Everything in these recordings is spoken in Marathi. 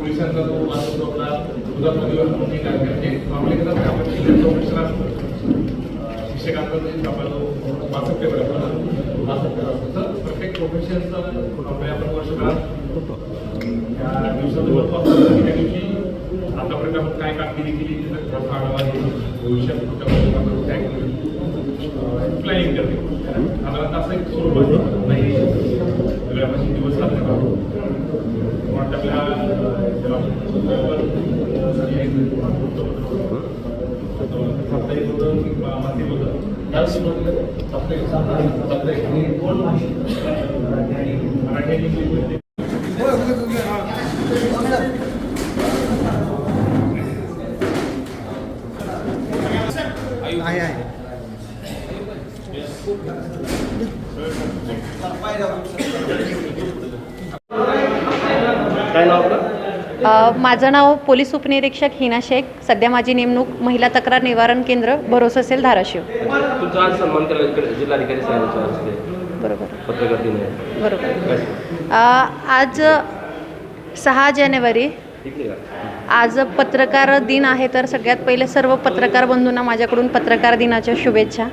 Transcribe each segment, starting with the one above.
पोलिसांचा तो वाद असतो आपला दुधामध्ये काय म्हणजे आपण असतो शिक्षकांचा जे आपला जो मासिक पेपर पेपर असतो तर प्रत्येक प्रोफेशनचा आपण वर्षभरात त्या दिवसात आपण काय कामगिरी केली त्याचा थोडासा आढावा घेऊन भविष्यात काय प्लॅनिंग करते? साधारणतः असं एक स्वरूप नाही. सगळ्या म्हणजे दिवस साजरे करतो आपल्या साप्ताहिक होतं किंवा मासिक होतं साप्ताहिक साप्ताहिक दोन मराठी आणि इंग्लिशमध्ये आहे. आहे काय नाव आपलं? अ, माझं नाव पोलीस उपनिरीक्षक हिना शेख. सध्या माझी नेमणूक महिला तक्रार निवारण केंद्र भरोसा सेल धाराशिव. तुमचा आज सन्मान केला इकडे जिल्हाधिकारी साहेबांच्या हस्ते बरोबर. पत्रकार दिन आहे. बरोबर. काय? अ, आज सहा जानेवारी आज पत्रकार दिन आहे तर सगळ्यात पहिले सर्व पत्रकार बंधूंना माझ्याकडून पत्रकार दिनाच्या शुभेच्छा.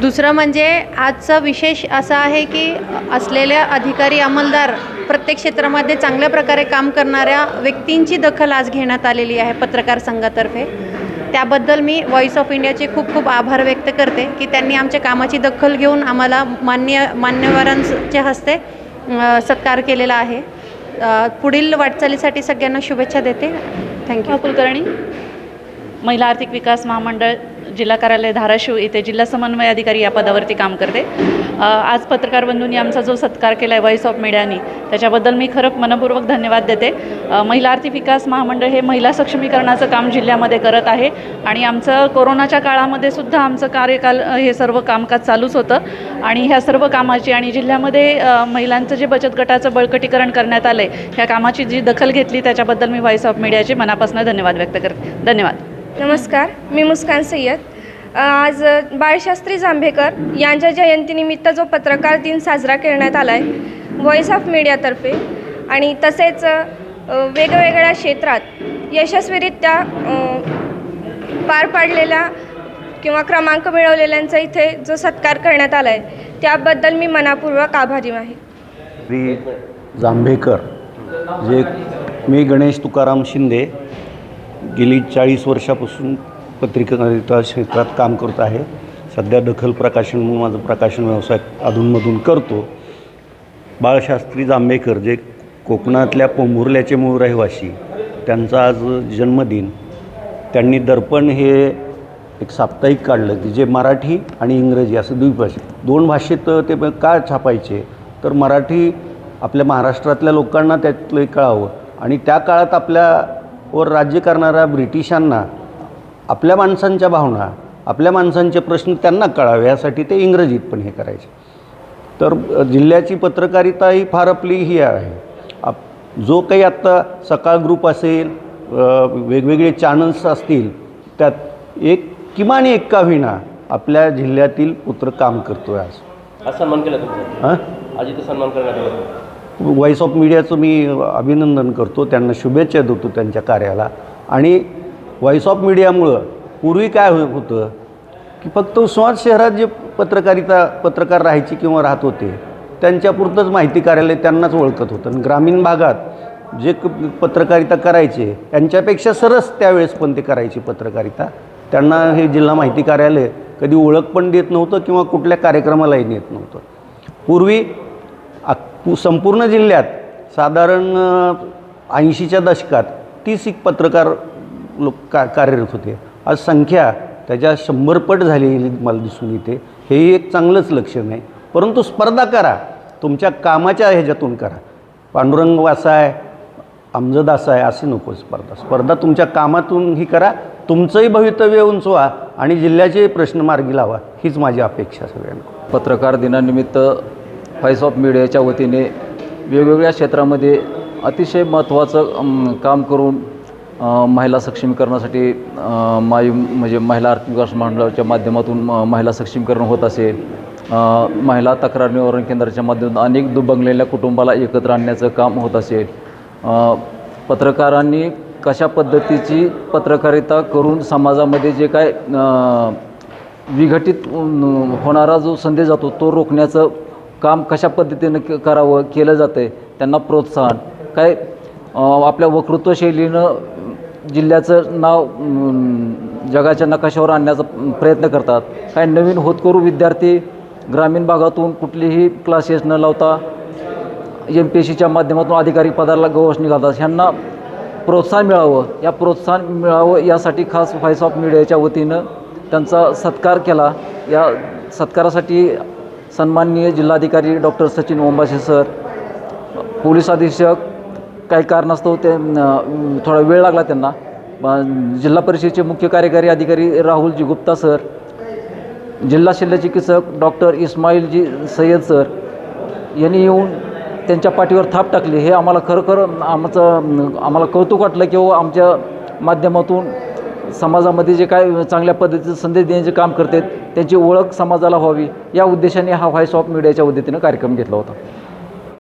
दुसरं म्हणजे आजचा विशेष असा आहे की असलेल्या अधिकारी अंमलदार प्रत्येक क्षेत्रामध्ये चांगल्या प्रकारे काम करणाऱ्या व्यक्तींची दखल आज घेण्यात आलेली आहे पत्रकार संघातर्फे. त्याबद्दल मी व्हॉइस ऑफ इंडियाचे खूप खूप आभार व्यक्त करते की त्यांनी आमच्या कामाची दखल घेऊन आम्हाला मान्य मान्यवरांच्या हस्ते सत्कार केलेला आहे. पुढील वाटचालीसाठी सगळ्यांना शुभेच्छा देते. थँक्यू कुलकर्णी महिला आर्थिक विकास महामंडळ जिल्हा कार्यालय धाराशिव येथे जिल्हा समन्वय अधिकारी या पदावरती काम करते. आज पत्रकार बंधूंनी आमचा जो सत्कार केला आहे व्हॉइस ऑफ मीडियानी त्याच्याबद्दल मी खरं मनपूर्वक धन्यवाद देते. महिला आर्थिक विकास महामंडळ हे महिला सक्षमीकरणाचं काम जिल्ह्यामध्ये करत आहे आणि आमचं कोरोनाच्या काळामध्ये सुद्धा आमचं कार्यकाल हे सर्व कामकाज चालूच होतं. आणि ह्या सर्व कामाची आणि जिल्ह्यामध्ये महिलांचं जे बचत गटाचं बळकटीकरण करण्यात आलं आहे ह्या कामाची जी दखल घेतली त्याच्याबद्दल मी व्हॉइस ऑफ मीडियाचे मनापासून धन्यवाद व्यक्त करते. धन्यवाद. नमस्कार मी मुस्कान सय्यद. आज बाळशास्त्री जांभेकर यांच्या जयंतीनिमित्त जो पत्रकार दिन साजरा करण्यात आला आहे व्हॉइस ऑफ मीडियातर्फे आणि तसेच वेगवेगळ्या क्षेत्रात यशस्वीरित्या पार पाडलेल्या किंवा क्रमांक मिळवलेल्यांचा इथे जो सत्कार करण्यात आला आहे त्याबद्दल मी मनापूर्वक आभारी आहे. श्री जांभेकर जे मी गणेश तुकाराम शिंदे गेली चाळीस वर्षापासून पत्रिका क्षेत्रात काम करत आहे. सध्या दखल प्रकाशन म्हणून माझं प्रकाशन व्यवसाय अधूनमधून करतो. बाळशास्त्री जांभेकर जे कोकणातल्या पोंभुर्ल्याचे मूळ रहिवासी त्यांचा आज जन्मदिन. त्यांनी दर्पण हे एक साप्ताहिक काढलं की जे मराठी आणि इंग्रजी असं द्विभाषिक. दोन भाषेत ते का छापायचे? तर मराठी आपल्या महाराष्ट्रातल्या लोकांना त्यातलं कळावं. आणि त्या काळात आपल्यावर राज्य करणाऱ्या ब्रिटिशांना आपल्या माणसांच्या भावना आपल्या माणसांचे प्रश्न त्यांना कळावे यासाठी ते इंग्रजीत पण हे करायचे. तर जिल्ह्याची पत्रकारिता ही फार आपली ही आहे. आप जो काही आत्ता सकाळ ग्रुप असेल वेगवेगळे चॅनल्स असतील त्यात एक किमान एक का होईना आपल्या जिल्ह्यातील पुत्र काम करतो आहे आज. आज सन्मान केला हां? सन्मान करण्यात आला व्हॉइस ऑफ मीडियाचं मी अभिनंदन करतो. त्यांना शुभेच्छा देतो त्यांच्या कार्याला. आणि व्हॉइस ऑफ मीडियामुळं पूर्वी काय हो होतं? की फक्त उस्मानाबाद शहरात जे पत्रकारिता पत्रकार राहायचे किंवा राहत होते त्यांच्यापुरतंच माहिती कार्यालय त्यांनाच ओळखत होतं. आणि ग्रामीण भागात जे क पत्रकारिता करायचे यांच्यापेक्षा सरस त्यावेळेस पण ते करायचे पत्रकारिता. त्यांना हे जिल्हा माहिती कार्यालय कधी ओळख पण देत नव्हतं किंवा कुठल्या कार्यक्रमालाही नेत नव्हतं. पूर्वी संपूर्ण जिल्ह्यात साधारण ऐंशीच्या दशकात तीस एक पत्रकार लोक का कार्यरत होते. आज संख्या त्याच्या शंभरपट झालेली मला दिसून येते. हेही एक चांगलंच लक्षण आहे. परंतु स्पर्धा करा. तुमच्या कामाच्या ह्याच्यातून करा. पांडुरंग वासाय आहे अमजद असा आहे अशी नको स्पर्धा. स्पर्धा तुमच्या कामातून ही करा. तुमचंही भवितव्य उंचवा आणि जिल्ह्याचे प्रश्न मार्गी लावा. हीच माझी अपेक्षा सगळ्यांना. पत्रकार दिनानिमित्त व्हॉइस ऑफ मीडियाच्या वतीने वेगवेगळ्या क्षेत्रामध्ये अतिशय महत्त्वाचं काम करून महिला सक्षमीकरणासाठी अ, माय म्हणजे महिला आर्थिक विकास मंडळाच्या माध्यमातून म- महिला सक्षमीकरण होत असेल महिला तक्रार निवारण केंद्राच्या माध्यमातून अनेक दुबंगलेल्या कुटुंबाला एकत्र आणण्याचं काम होत असेल पत्रकारांनी कशा पद्धतीची पत्रकारिता करून समाजामध्ये जे काय विघटित होणारा जो संदेश जातो तो रोखण्याचं काम कशा पद्धतीनं क करावं केलं जातं आहे त्यांना प्रोत्साहन. काय आपल्या वक्तृत्वशैलीनं जिल्ह्याचं नाव जगाच्या नकाशावर आणण्याचा प्रयत्न करतात. काही नवीन होतकरू विद्यार्थी ग्रामीण भागातून कुठलीही क्लासेस न लावता एम पी एस सीच्या माध्यमातून अधिकारी पदाला गवस निघालतात. ह्यांना प्रोत्साहन मिळावं. या प्रोत्साहन मिळावं यासाठी खास व्हॉइस ऑफ मीडियाच्या वतीनं त्यांचा सत्कार केला. या सत्कारासाठी सन्माननीय जिल्हाधिकारी doctor Sachin Ombase sir police अधीक्षक काही कारणास्तव ते थोडा वेळ लागला त्यांना. जिल्हा परिषदेचे मुख्य कार्यकारी अधिकारी राहुलजी गुप्ता सर जिल्हा शल्य चिकित्सक डॉक्टर इस्माईलजी सय्यद सर यांनी येऊन त्यांच्या पाठीवर थाप टाकली. हे आम्हाला खरोखर आमचं आम्हाला कौतुक वाटलं किंवा हो, आमच्या माध्यमातून समाजामध्ये जे काय चांगल्या पद्धतीचं संदेश देण्याचे काम करतात त्यांची ओळख समाजाला व्हावी. या उद्देशाने हा व्हॉइस ऑफ मीडियाच्या उद्देतीनं कार्यक्रम घेतला होता.